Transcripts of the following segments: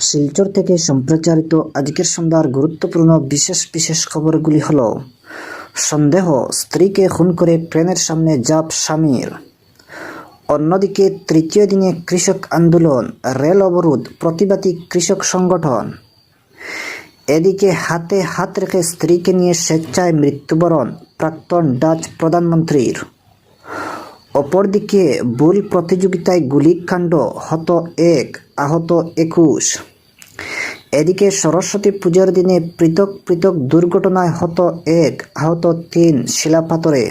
শিলচর থেকে সম্প্রচারিত আজকের সন্ধ্যার গুরুত্বপূর্ণ বিশেষ বিশেষ খবরগুলি হল, সন্দেহ, স্ত্রীকে খুন করে ট্রেনের সামনে জাপ স্বামীর। অন্যদিকে তৃতীয় দিনে কৃষক আন্দোলন, রেল অবরোধ, প্রতিবাদী কৃষক সংগঠন। এদিকে হাতে হাত রেখে স্ত্রীকে নিয়ে স্বেচ্ছায় মৃত্যুবরণ প্রাক্তন ডাচ প্রধানমন্ত্রীর। অপরদিকে বুল প্রতিযোগিতায় গুলিকাণ্ড, হত এক আহত একুশ। এদিকে সরস্বতী পুজোর দিনে পৃথক পৃথক দুর্ঘটনায় হত এক, আহত তিন শিলাপাথরে।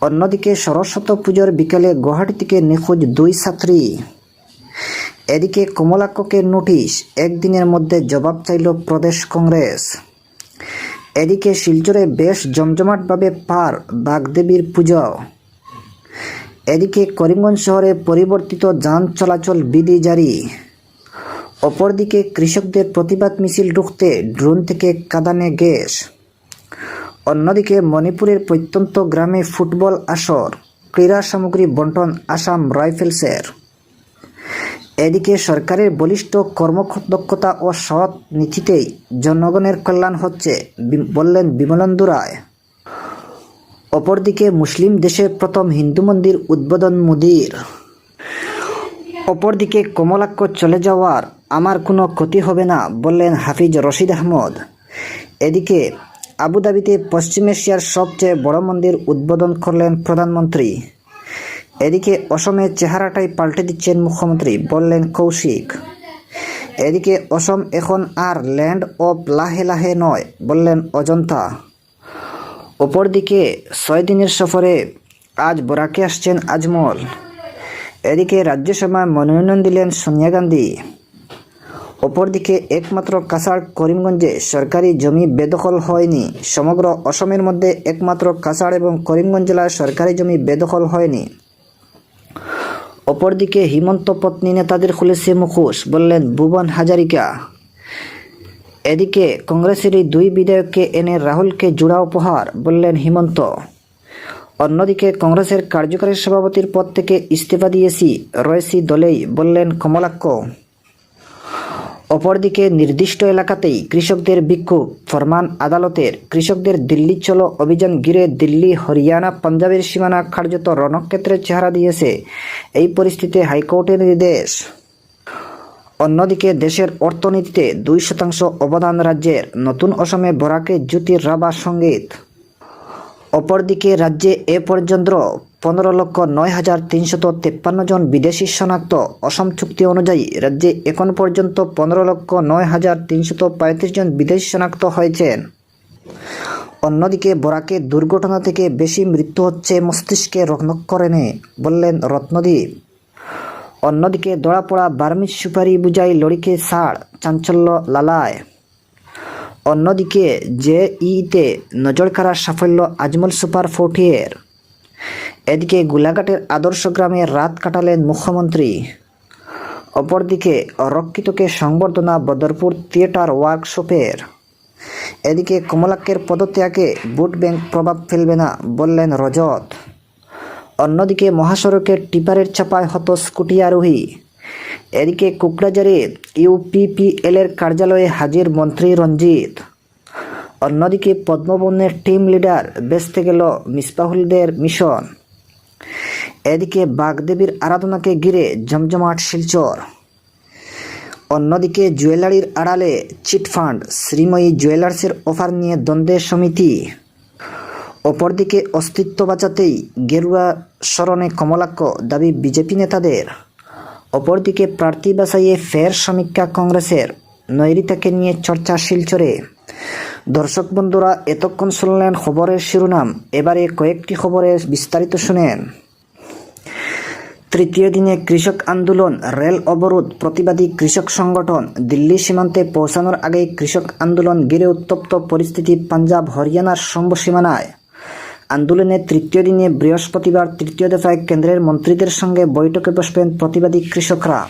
অন্যদিকে সরস্বতী পুজোর বিকেলে গুয়াহাটি থেকে নিখোঁজ দুই ছাত্রী। এদিকে কমলাক্ষকে নোটিশ, একদিনের মধ্যে জবাব চাইল প্রদেশ কংগ্রেস। এদিকে শিলচরে বেশ জমজমাটভাবে পার বাগদেবীর পুজো। এদিকে করিমগঞ্জ শহরে পরিবর্তিত যান চলাচল বিধি জারি। অপরদিকে কৃষকদের প্রতিবাদ মিছিল রুখতে ড্রোন থেকে কাদানে গ্যাস। অন্যদিকে মণিপুরের প্রত্যন্ত গ্রামে ফুটবল আসর, ক্রীড়া সামগ্রী বন্টন আসাম রাইফেলসের। এদিকে সরকারের বলিষ্ঠ কর্মদক্ষতা ও সৎ নীতিতেই জনগণের কল্যাণ হচ্ছে বললেন বিমলেন্দু রায়। অপরদিকে মুসলিম দেশে প্রথম হিন্দু মন্দির উদ্বোধন মোদির। অপরদিকে কমলাক্ষ চলে যাওয়ার আমার কোনো ক্ষতি হবে না, বললেন হাফিজ রশিদ আহমদ। এদিকে আবুধাবিতে পশ্চিম এশিয়ার সবচেয়ে বড় মন্দির উদ্বোধন করলেন প্রধানমন্ত্রী। এদিকে অসমের চেহারাটাই পাল্টে দিচ্ছেন মুখ্যমন্ত্রী, বললেন কৌশিক। এদিকে অসম এখন আর ল্যান্ড অফ লাহে লাহে নয়, বললেন অজন্তা। অপরদিকে ছয় দিনের সফরে আজ বরাকে আসছেন আজমল। এদিকে রাজ্যসভায় মনোনয়ন দিলেন সোনিয়া গান্ধী। অপরদিকে একমাত্র কাছাড় করিমগঞ্জে সরকারি জমি বেদখল হয়নি। সমগ্র অসমের মধ্যে একমাত্র কাছাড় এবং করিমগঞ্জ জেলায় সরকারি জমি বেদখল হয়নি। অপরদিকে হিমন্ত পত্নী নেতাদের খুলেছে মুখোশ, বললেন ভুবন হাজারিকা এদিকে কংগ্রেসের এই দুই বিধায়ককে এনে রাহুলকে জোড়া উপহার বললেন হিমন্ত। অন্যদিকে কংগ্রেসের কার্যকারী সভাপতির পদ থেকে ইস্তফা দিয়েছি রয়েছি দলেই বললেন কমলাক্ষ। অপরদিকে নির্দিষ্ট এলাকাতেই কৃষকদের বিক্ষোভ। ফরমান আদালতের কৃষকদের দিল্লি চলো অভিযান ঘিরে দিল্লি, হরিয়ানা, পাঞ্জাবের সীমানা কার্যত রণক্ষেত্রের চেহারা দিয়েছে এই পরিস্থিতিতে হাইকোর্টের নির্দেশ। অন্যদিকে দেশের অর্থনীতিতে দুই শতাংশ অবদান রাজ্যের নতুন অসমে বরাকে জ্যোতির রাবা সংগীত। অপরদিকে রাজ্যে এ পর্যন্ত পনেরো লক্ষ নয় হাজার তিনশত তেপ্পান্ন জন বিদেশি শনাক্ত অসম চুক্তি অনুযায়ী রাজ্যে এখন পর্যন্ত পনেরো লক্ষ নয় হাজার তিনশত পঁয়ত্রিশ জন বিদেশি শনাক্ত হয়েছেন। অন্যদিকে বরাকে দুর্ঘটনা থেকে বেশি মৃত্যু হচ্ছে মস্তিষ্কে রত্নকরণে বললেন রত্নদীপ। অন্যদিকে দড়াপড়া বার্মিজ সুপারি বুঝাই লড়িকে সার চাঞ্চল্য লালায়। অন্যদিকে জে ইতে নজর কাড়ার সাফল্য আজমল সুপার ফোর্টিয়ের। এদিকে গোলাঘাটের আদর্শ গ্রামে রাত কাটালেন মুখ্যমন্ত্রী। অপরদিকে অরক্ষিতকে সংবর্ধনা বদরপুর থিয়েটার ওয়ার্কশপের। এদিকে কমলাক্যের পদত্যাগে ভোট ব্যাংক প্রভাব ফেলবে না বললেন রজত। অন্যদিকে মহাসড়কের টিপারের চাপায় হত স্কুটি আরোহী এদিকে কুকড়াজারে ইউপিপিএল এর কার্যালয়ে হাজির মন্ত্রী রঞ্জিত। অন্যদিকে পদ্মবনের টিম লিডার বেসতে গেল মিসবাহুলদের মিশন। এদিকে বাগদেবীর আরাধনাকে ঘিরে জমজমাট শিলচর। অন্যদিকে জুয়েলারির আড়ালে চিটফান্ড, শ্রীময়ী জুয়েলার্সের অফার নিয়ে দ্বন্দ্বের সমিতি। অপরদিকে অস্তিত্ব বাঁচাতেই গেরুয়া স্মরণে কমলাক্ষ দাবি বিজেপি নেতাদের। অপরদিকে প্রার্থী বাছাইয়ে ফের সমীক্ষা কংগ্রেসের নৈরিতাকে নিয়ে চর্চা শিলচরে। দর্শক বন্ধুরা, এতক্ষণ শুনলেন খবরের শিরোনাম। এবারে কয়েকটি খবরের বিস্তারিত শুনেন। তৃতীয় দিনে কৃষক আন্দোলন, রেল অবরোধ, প্রতিবাদী কৃষক সংগঠন দিল্লি সীমান্তে পৌঁছানোর আগেই কৃষক আন্দোলন ঘিরে উত্তপ্ত পরিস্থিতি পাঞ্জাব হরিয়ানার সীমানায় আন্দোলনের তৃতীয় দিনে বৃহস্পতিবার তৃতীয় দফায় কেন্দ্রের মন্ত্রীদের সঙ্গে বৈঠকে বসবেন প্রতিবাদী কৃষকরা।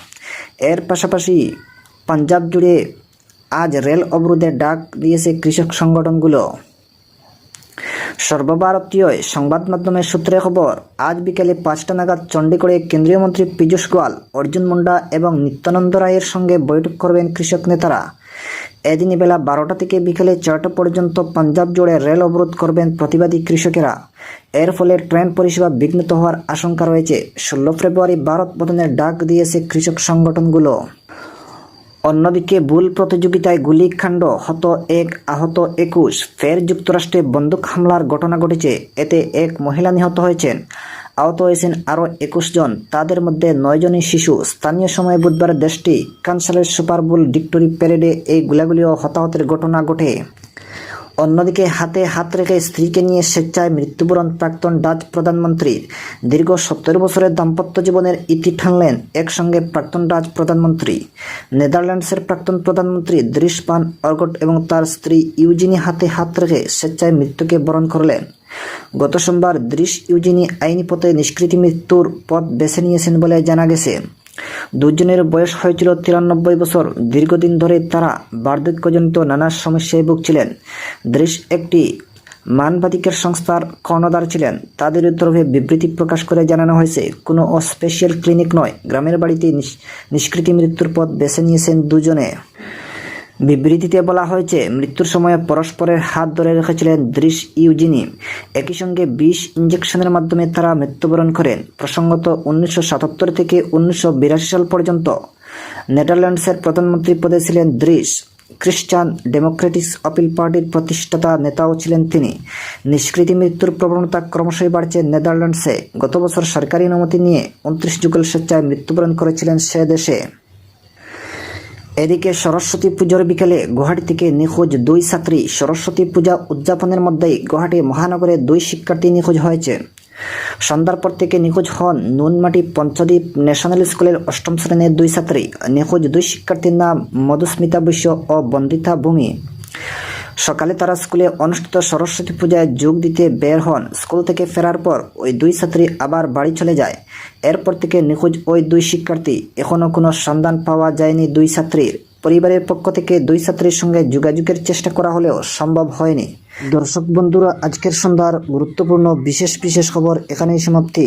এর পাশাপাশি পাঞ্জাব জুড়ে আজ রেল অবরোধের ডাক দিয়েছে কৃষক সংগঠনগুলো। সর্বভারতীয় সংবাদ মাধ্যমের সূত্রে খবর, আজ বিকেলে পাঁচটা নাগাদ চণ্ডীগড়ে কেন্দ্রীয় মন্ত্রী পীযূষ গোয়াল, অর্জুন মুন্ডা এবং নিত্যানন্দ রায়ের সঙ্গে বৈঠক করবেন কৃষক নেতারা। এদিনই বেলা বারোটা থেকে বিকেলে চারটা পর্যন্ত পাঞ্জাব জুড়ে রেল অবরোধ করবেন প্রতিবাদী কৃষকেরা। এর ফলে ট্রেন পরিষেবা বিঘ্নিত হওয়ার আশঙ্কা রয়েছে। ষোলো ফেব্রুয়ারি ভারত বদনের ডাক দিয়েছে কৃষক সংগঠনগুলো। অন্যদিকে ভুল প্রতিযোগিতায় গুলিকাণ্ড, হত এক, আহত একুশ, ফের যুক্তরাষ্ট্রে বন্দুক হামলার ঘটনা ঘটেছে। এতে এক মহিলা নিহত হয়েছেন। আহত হয়েছেন আরও একুশ জন। তাদের মধ্যে নয়জনই শিশু। স্থানীয় সময় বুধবার দেশটি কানসালের সুপার বোল ভিক্টোরি প্যারেডে এই গুলাগুলি ও হতাহতের ঘটনা ঘটে। অন্যদিকে হাতে হাত রেখে স্ত্রীকে নিয়ে স্বেচ্ছায় মৃত্যুবরণ প্রাক্তন ডাচ প্রধানমন্ত্রীর দীর্ঘ সত্তর বছরের দাম্পত্য জীবনের ইতি টানলেন একসঙ্গে প্রাক্তন ডাচ প্রধানমন্ত্রী। নেদারল্যান্ডসের প্রাক্তন প্রধানমন্ত্রী দৃশ পান অর্গট এবং তার স্ত্রী ইউজিনি হাতে হাত রেখে স্বেচ্ছায় মৃত্যুকে বরণ করলেন। গত সোমবার দৃশ ইউজিনি আইনি পথে নিষ্কৃতি মৃত্যুর পথ বেছে নিয়েছেন বলে জানা গেছে। দুজনের বয়স হয়েছিল তিরানব্বই বছর। দীর্ঘদিন ধরে তারা বার্ধক্যজনিত নানা সমস্যায় ভুগছিলেন। দৃশ একটি মানবাধিকার সংস্থার কর্ণধার ছিলেন। তাদের তরফে বিবৃতি প্রকাশ করে জানানো হয়েছে, কোনো স্পেশাল ক্লিনিক নয়। গ্রামের বাড়িতে নিষ- নিষ্কৃতি মৃত্যুর পথ বেছে নিয়েছেন দুজনে। বিবৃতিতে বলা হয়েছে, মৃত্যুর সময় পরস্পরের হাত ধরে রেখেছিলেন দৃশ ইউজিনি। একই সঙ্গে বিষ ইঞ্জেকশনের মাধ্যমে তারা মৃত্যুবরণ করেন, প্রসঙ্গত উনিশশো সাতাত্তর থেকে উনিশশো বিরাশি সাল পর্যন্ত। নেদারল্যান্ডসের প্রধানমন্ত্রী পদে ছিলেন দৃশ। খ্রিস্টান ডেমোক্রেটিক আপিল পার্টির প্রতিষ্ঠাতা নেতাও ছিলেন তিনি। নিষ্কৃতি মৃত্যুর প্রবণতা ক্রমশই বাড়ছে নেদারল্যান্ডসে। গত বছর সরকারি অনুমতি নিয়ে উনত্রিশ যুগল স্বেচ্ছায় মৃত্যুবরণ করেছিলেন সে দেশে। এদিকে সরস্বতী পুজোর বিকেলে গুয়াহাটি থেকে নিখোঁজ দুই ছাত্রী সরস্বতী পূজা উদযাপনের মধ্যেই গুয়াহাটি মহানগরে দুই শিক্ষার্থী নিখোঁজ হয়েছে। সন্ধ্যার পর থেকে নিখোঁজ হন নুনমাটি পঞ্চদ্বীপ ন্যাশনাল স্কুলের অষ্টম শ্রেণির দুই ছাত্রী। নিখোঁজ দুই শিক্ষার্থীর নাম মধুস্মিতা বৈশ্য ও বন্দিতা ভূমি। সকালে তারা স্কুলে অনুষ্ঠিত সরস্বতী পূজায় যোগ দিতে বের হন। স্কুল থেকে ফেরার পর ওই দুই ছাত্রী আবার বাড়ি চলে যায়। এরপর থেকে নিখোঁজ ওই দুই শিক্ষার্থী। এখনও কোনো সন্ধান পাওয়া যায়নি দুই ছাত্রীর। পরিবারের পক্ষ থেকে দুই ছাত্রীর সঙ্গে যোগাযোগের চেষ্টা করা হলেও সম্ভব হয়নি। দর্শক বন্ধুরা, আজকের সন্ধ্যার গুরুত্বপূর্ণ বিশেষ বিশেষ খবর এখানেই সমাপ্তি।